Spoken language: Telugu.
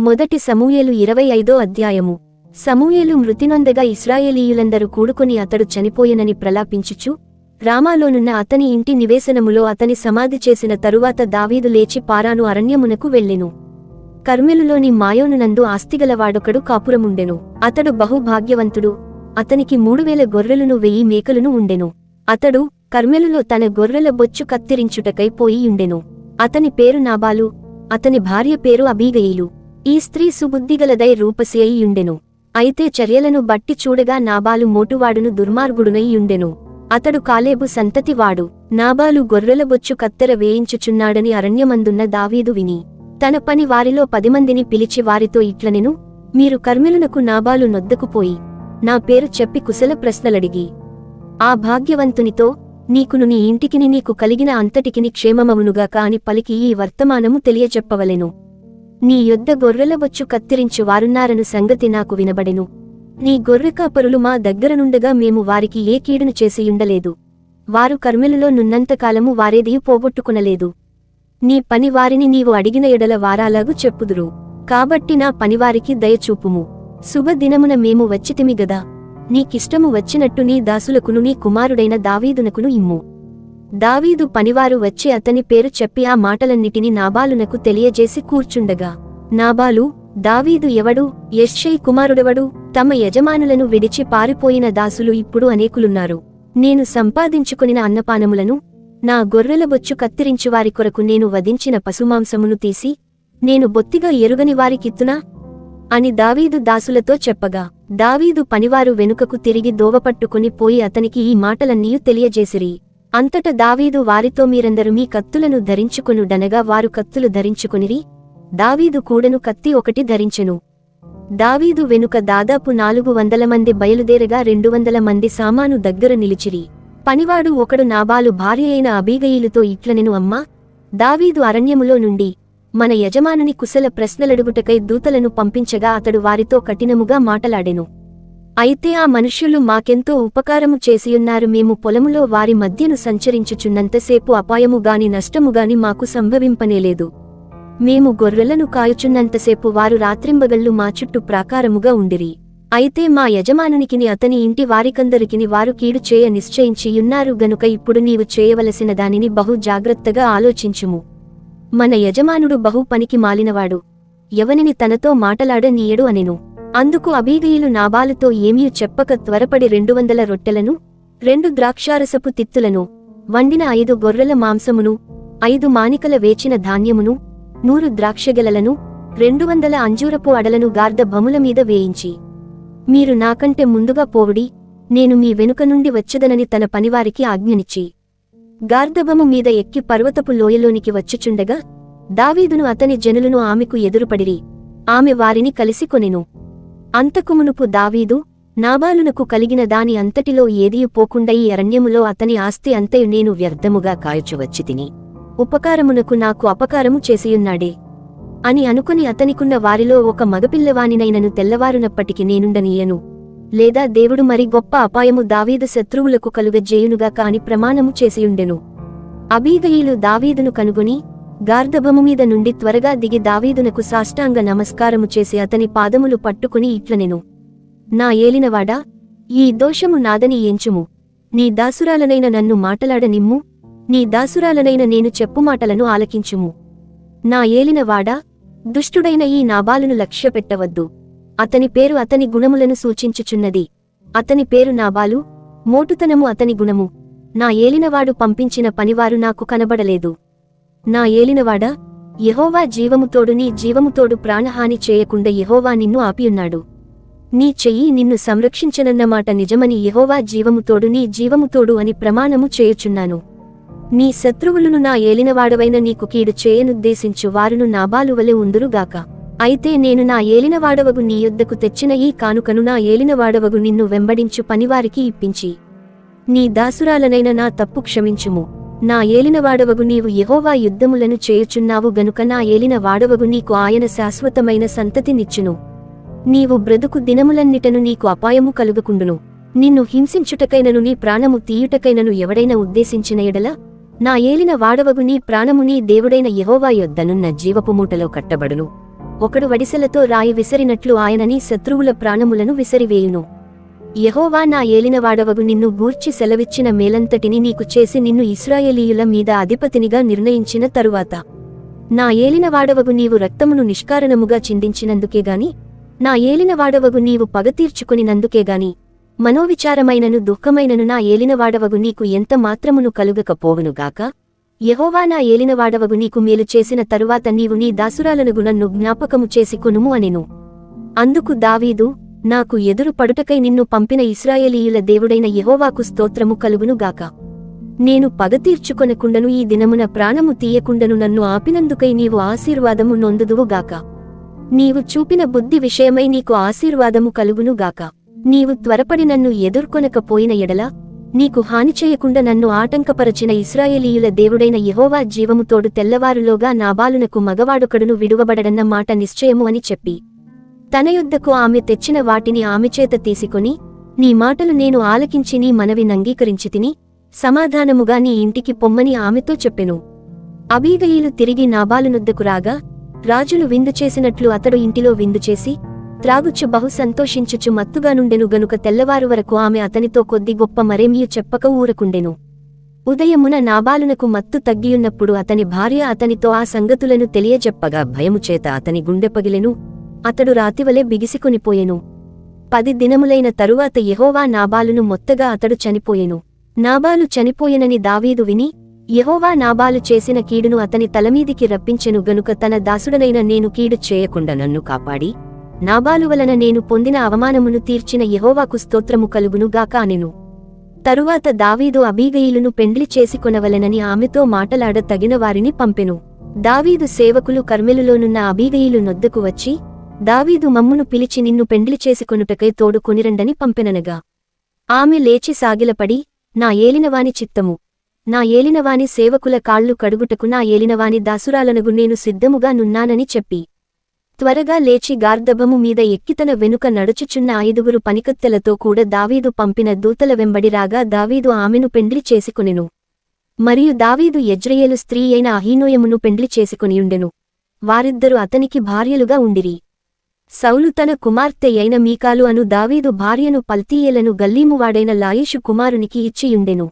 మొదటి సమూయేలు ఇరవై ఐదో అధ్యాయము. సమూయేలు మృతినొందగా ఇస్రాయేలీయులందరూ కూడుకొని అతడు చనిపోయెనని ప్రలాపించుచు రామాలోనున్న అతని ఇంటి నివేశనములో అతని సమాధి చేసిన తరువాత దావీదు లేచి పారాను అరణ్యమునకు వెళ్ళెను. కర్మెలులోని మాయోనునందు ఆస్తిగలవాడొకడు కాపురముండెను. అతడు బహుభాగ్యవంతుడు. అతనికి మూడువేల గొర్రెలను వెయ్యి మేకలను ఉండెను. అతడు కర్మెలులో తన గొర్రెల బొచ్చు కత్తిరించుటకై పోయి ఉండెను. అతని పేరు నాబాలు. అతని భార్య పేరు అబీగయిలు. ఈ స్త్రీ సుబుద్ధిగలదై రూపసి అయితే చర్యలను బట్టి చూడగా నాబాలు మోటువాడును దుర్మార్గుడునయ్యుండెను. అతడు కాలేబు సంతతివాడు. నాబాలు గొర్రెల బొచ్చు కత్తెర వేయించుచున్నాడని అరణ్యమందున్న దావీదు విని తన పని వారిలో పదిమందిని పిలిచి వారితో ఇట్లనెను మీరు కర్మిలునకు నాబాలు నొద్దకుపోయి నా పేరు చెప్పి కుశల ప్రశ్నలడిగి ఆ భాగ్యవంతునితో నీకును నీ ఇంటికిని నీకు కలిగిన అంతటికిని క్షేమమవునుగాక అని పలికి ఈ వర్తమానము తెలియచెప్పవలెను. నీ యొద్ద గొర్రెలబొచ్చు కత్తిరించు వారున్నారను సంగతి నాకు వినబడెను. నీ గొర్రెకాపరులు మా దగ్గరనుండగా మేము వారికి ఏ కీడును చేసియుండలేదు. వారు కర్మిలలో నున్నంతకాలము వారేదీ పోగొట్టుకునలేదు. నీ పని వారిని నీవు అడిగిన ఎడల వారాలాగు చెప్పుదురు. కాబట్టి నా పనివారికి దయచూపుము శుభదినమున మేము వచ్చితిమి గదా. నీకిష్టము వచ్చినట్టు నీ దాసులకును నీ కుమారుడైన దావీదునకును ఇమ్ము. దావీదు పనివారు వచ్చి అతని పేరు చెప్పి ఆ మాటలన్నిటిని నాబాలునకు తెలియజేసి కూర్చుండగా నాబాలు దావీదు ఎవడు? యశ్షై కుమారుడెవడు? తమ యజమానులను విడిచి పారిపోయిన దాసులు ఇప్పుడు అనేకులున్నారు. నేను సంపాదించుకునిన అన్నపానములను నా గొర్రెల బొచ్చు కత్తిరించి వారి కొరకు నేను వధించిన పశుమాంసమును తీసి నేను బొత్తిగా ఎరుగని వారికిత్తునా అని దావీదు దాసులతో చెప్పగా దావీదు పనివారు వెనుకకు తిరిగి దోవపట్టుకుని పోయి అతనికి ఈ మాటలన్నీయు తెలియజేసిరి. అంతట దావీదు వారితో మీరందరూ మీ కత్తులను ధరించుకొనుడనగా వారు కత్తులు ధరించుకునిరి దావీదు కూడను కత్తి ఒకటి ధరించెను. దావీదు వెనుక దాదాపు నాలుగు వందల మంది బయలుదేరగా రెండు వందల మంది సామాను దగ్గర నిలిచిరి. పనివాడు ఒకడు నాబాలు భార్య అయిన అబీగయిలుతో ఇట్లనెను అమ్మా దావీదు అరణ్యములో నుండి మన యజమానుని కుశల ప్రశ్నలడుగుటకై దూతలను పంపించగా అతడు వారితో కఠినముగా మాటలాడెను. అయితే ఆ మనుష్యులు మాకెంతో ఉపకారము చేసియున్నారు. మేము పొలములో వారి మధ్యను సంచరించుచున్నంతసేపు అపాయముగాని నష్టముగాని మాకు సంభవింపనేలేదు. మేము గొర్రెలను కాయుచున్నంతసేపు వారు రాత్రింబగళ్ళు మా చుట్టూ ప్రాకారముగా ఉండిరి. అయితే మా యజమానునికిని అతని ఇంటి వారికందరికిని వారు కీడు చేయ నిశ్చయించియున్నారు. గనుక ఇప్పుడు నీవు చేయవలసిన దానిని బహు జాగ్రత్తగా ఆలోచించుము. మన యజమానుడు బహు పనికి మాలినవాడు. ఎవనిని తనతో మాటలాడనీయడు అనెను. అందుకు అబీగయిలు నాబాలుతో ఏమీ చెప్పక త్వరపడి రెండు వందల రొట్టెలను రెండు ద్రాక్షారసపు తిత్తులను వండిన ఐదు గొర్రెల మాంసమును ఐదు మానికల వేచిన ధాన్యమును నూరు ద్రాక్షగెలలను రెండు వందల అంజూరపు అడలను గార్ద భముల మీద వేయించి మీరు నాకంటే ముందుగా పోవుడి నేను మీ వెనుక నుండి వచ్చదనని తన పనివారికి ఆజ్ఞనిచ్చి గార్ధభము మీద ఎక్కి పర్వతపు లోయలోనికి వచ్చుచుండగా దావీదును అతని జనులను ఆమెకు ఎదురుపడిరి ఆమె వారిని కలిసి కొనెను. అంతకుమునుపు దావీదు నాబాలునకు కలిగిన దాని అంతటిలో ఏదియు పోకుండా ఈ అరణ్యములో అతని ఆస్తి అంతయు నేను వ్యర్థముగా కాయచువచ్చి తిని ఉపకారమునకు నాకు అపకారము చేసియున్నాడే. అని అనుకుని అతనికున్న వారిలో ఒక మగపిల్లవానినైనను తెల్లవారునప్పటికి నేనుండనీయను. లేదా దేవుడు మరి గొప్ప అపాయము దావీదు శత్రువులకు కలుగజేయునుగా కాని ప్రమాణము చేసియుండెను. అబీగయిలు దావీదును కనుగొని గార్ధభము మీద నుండి త్వరగా దిగి దావీదునకు సాష్టాంగ నమస్కారము చేసి అతని పాదములు పట్టుకుని ఇట్లనెను. నా ఏలినవాడా ఈ దోషము నాదని ఎంచుము. నీ దాసురాలనైన నన్ను మాటలాడనిమ్ము. నీ దాసురాలనైన నేను చెప్పుమాటలను ఆలకించుము. నా ఏలినవాడా దుష్టుడైన ఈ నాబాలును లక్ష్యపెట్టవద్దు. అతని పేరు అతని గుణములను సూచించుచున్నది. అతని పేరు నాబాలు మోటుతనము అతని గుణము. నా ఏలినవాడు పంపించిన పనివారు నాకు కనబడలేదు. నా ఏలినవాడా యహోవా జీవముతోడు నీ జీవముతోడు ప్రాణహాని చేయకుండా యహోవా నిన్ను ఆపియున్నాడు. నీ చెయ్యి నిన్ను సంరక్షించనన్నమాట నిజమని యహోవా జీవముతోడు నీ జీవముతోడు అని ప్రమాణము చేయుచున్నాను. నీ శత్రువులను నా ఏలినవాడవైన నీకు కీడు చేయనుద్దేశించు వారును నాబాలువలె ఉందురుగాక. అయితే నేను నా ఏలినవాడవగు నీ యొద్దకు తెచ్చిన ఈ కానుకను నా ఏలినవాడవగు నిన్ను వెంబడించు పనివారికి ఇప్పించి. నీ దాసురాలనైన నా తప్పు క్షమించుము. నా ఏలినవాడవగు నీవు యహోవా యుద్ధములను చేయుచున్నావు గనుక నా ఏలిన వాడవగు నీకు ఆయన శాశ్వతమైన సంతతినిచ్చును. నీవు బ్రతుకు దినములన్నిటను నీకు అపాయము కలుగుకుండును. నిన్ను హింసించుటకైనను నీ ప్రాణము తీయుటకైనను ఎవడైనా ఉద్దేశించిన ఎడల నా ఏలిన వాడవగు నీ ప్రాణము నీ దేవుడైన యహోవా యొద్దనున్న జీవపు మూటలో కట్టబడును. ఒకడు వడిసెలతో రాయి విసిరినట్లు ఆయనని శత్రువుల ప్రాణములను విసిరివేయును. యహోవా నా ఏలినవాడవగు నిన్ను గూర్చి సెలవిచ్చిన మేలంతటిని నీకు చేసి నిన్ను ఇస్రాయేలీయుల మీద అధిపతినిగా నిర్ణయించిన తరువాత. నా ఏలినవాడవగు నీవు రక్తమును నిష్కారణముగా చిందించినందుకేగాని నా ఏలినవాడవగు నీవు పగ తీర్చుకొనినందుకేగాని మనోవిచారమైనను దుఃఖమైనను నా ఏలినవాడవగు నీకు ఎంత మాత్రమును కలుగకపోవునుగాక యహోవా నా ఏలినవాడవగు నీకు మేలు చేసిన తరువాత నీవు నీ దాసురాలనుగు నన్ను జ్ఞాపకము చేసి కొనుము అనెను. అందుకు దావీదు నాకు ఎదురు పడుటకై నిన్ను పంపిన ఇస్రాయేలీయుల దేవుడైన యెహోవాకు స్తోత్రము కలుగునుగాక నేను పగ తీర్చుకొనకుండను ఈ దినమున ప్రాణము తీయకుండను నన్ను ఆపినందుకై నీవు ఆశీర్వాదము నొందుదువుగాక నీవు చూపిన బుద్ధి విషయమై నీకు ఆశీర్వాదము కలుగునుగాక నీవు త్వరపడి నన్ను ఎదుర్కొనకపోయిన ఎడల నీకు హాని చేయకుండా నన్ను ఆటంకపరచిన ఇస్రాయేలీయుల దేవుడైన యెహోవా జీవముతోడు తెల్లవారులోగా నాబాలునకు మగవాడొకడును విడువబడడన్న మాట నిశ్చయము అని చెప్పి. తన యుద్ధకు ఆమె తెచ్చిన వాటిని ఆమె చేత తీసుకొని నీ మాటలు నేను ఆలకించి నీ మనవి నంగీకరించి తిని సమాధానముగా నీ ఇంటికి పొమ్మని ఆమెతో చెప్పెను. అబీగయిలు తిరిగి నాబాలునుద్దకు రాగా రాజులు విందు చేసినట్లు అతడు ఇంటిలో విందు చేసి త్రాగుచ్చు బహు సంతోషించుచు మత్తుగానుండెను గనుక తెల్లవారు వరకు ఆమె అతనితో కొద్ది గొప్ప మరేమియు చెప్పక ఊరకుండెను. ఉదయమున నాబాలునకు మత్తు తగ్గియున్నప్పుడు అతని భార్య అతనితో ఆ సంగతులను తెలియజెప్పగా భయముచేత అతని గుండె పగిలెను. అతడు రాతివలే బిగిసికొనిపోయెను. పది దినములైన తరువాత యహోవా నాబాలును మొత్తగా అతడు చనిపోయెను. నాబాలు చనిపోయెనని దావీదు విని యహోవా నాబాలు చేసిన కీడును అతని తలమీదికి రప్పించెను గనుక తన దాసుడనైన నేను కీడు చేయకుండా నన్ను కాపాడి నాబాలు వలన నేను పొందిన అవమానమును తీర్చిన యహోవాకు స్తోత్రము కలుగునుగాక అనెను. తరువాత దావీదు అబీగయిలును పెండ్లి చేసుకొనవలెనని ఆమెతో మాటలాడ తగిన వారిని పంపెను. దావీదు సేవకులు కర్మెలులోనున్న అబీగయిలు నొద్దకు వచ్చి దావీదు మమ్మును పిలిచి నిన్ను పెండ్లి చేసుకొనుటకై తోడు కొనిరండని పంపెననగా. ఆమె లేచి సాగిలపడి నా ఏలినవాని చిత్తము. నా ఏలినవాని సేవకుల కాళ్ళు కడుగుటకు నా ఏలినవాని దాసురాలనగు నేను సిద్ధముగా నున్నానని చెప్పి. త్వరగా లేచి గార్దభము మీద ఎక్కితన వెనుక నడుచుచున్న ఐదుగురు పనికత్తెలతో కూడా దావీదు పంపిన దూతల వెంబడి రాగా దావీదు ఆమెను పెండ్లి చేసుకునెను. మరియు దావీదు యజ్రయేలు స్త్రీ అయిన అహీనోయమును పెండ్లి చేసుకొనియుండెను. వారిద్దరు అతనికి భార్యలుగా ఉండిరి. సౌలు తన కుమార్తె అయిన మీకాలు అను దావీదు భార్యను పల్తీయేలను గల్లీమువాడైన లాయేషు కుమారునికి ఇచ్చియుండెను.